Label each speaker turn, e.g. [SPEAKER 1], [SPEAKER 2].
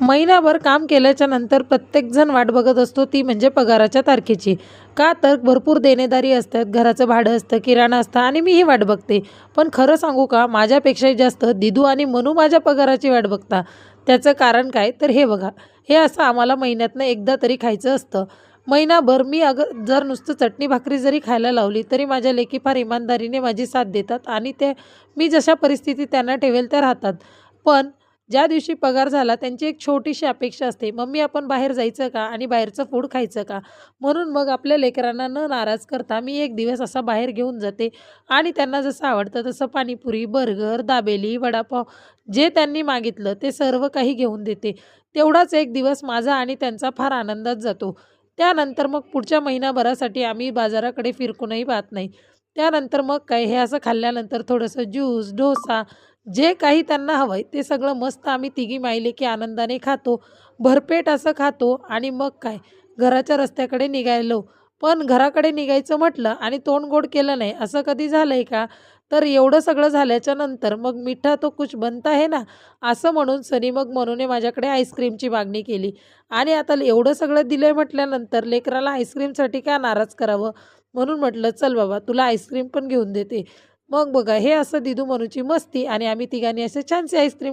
[SPEAKER 1] महिनाभर काम केल्याच्यानंतर प्रत्येकजण वाट बघत असतो ती म्हणजे पगाराच्या तारखेची. का तर भरपूर देणेदारी असतात घराचं भाडं असतं किराणा असतं आणि मीही वाट बघते. पण खरं सांगू का माझ्यापेक्षाही जास्त दिदू आणि मनू माझ्या पगाराची वाट बघता. त्याचं कारण काय? तर हे बघा हे असं आम्हाला महिन्यातनं एकदा तरी खायचं असतं. महिनाभर मी अगं जर नुसतं चटणी भाकरी जरी खायला लावली तरी माझ्या लेखी फार इमानदारीने माझी साथ देतात आणि ते मी जशा परिस्थितीत त्यांना ठेवेल त्या राहतात. पण ज्या दिवशी पगार झाला त्यांची एक छोटीशी अपेक्षा असते मम्मी आपण बाहेर जायचं का? आणि बाहेरचं फूड खायचं का? म्हणून मग आपल्या लेकरांना न नाराज करता मी एक दिवस असा बाहेर घेऊन जाते आणि त्यांना जसं आवडतं तसं पाणीपुरी बर्गर दाबेली वडापाव जे त्यांनी मागितलं ते सर्व काही घेऊन देते. तेवढाच एक दिवस माझा आणि त्यांचा फार आनंदात जातो. त्यानंतर मग पुढच्या महिनाभरासाठी आम्ही बाजाराकडे फिरकूनही पाहत नाही. त्यानंतर मग काय हे असं खाल्ल्यानंतर थोडंसं ज्यूस डोसा जे काही त्यांना हवं आहे ते सगळं मस्त आम्ही तिघी माहिले की आनंदाने खातो. भरपेट असं खातो आणि मग काय घराच्या रस्त्याकडे निघायलो. पण घराकडे निघायचं म्हटलं आणि तोंड गोड केलं नाही असं कधी झालं आहे का? तर एवढं सगळं झाल्याच्यानंतर मग मिठा तो कुछ बनता आहे ना असं म्हणून सनी मग मनूने माझ्याकडे आईस्क्रीमची मागणी केली. आणि आता एवढं सगळं दिलं आहे म्हटल्यानंतर लेकराला आईस्क्रीमसाठी का नाराज करावं? म्हणून म्हटलं चल बाबा तुला आईस्क्रीम पण घेऊन देते. मग बघा हे असं दिदू मनूची मस्ती आणि आम्ही तिघांनी असे छानसे आईस्क्रीम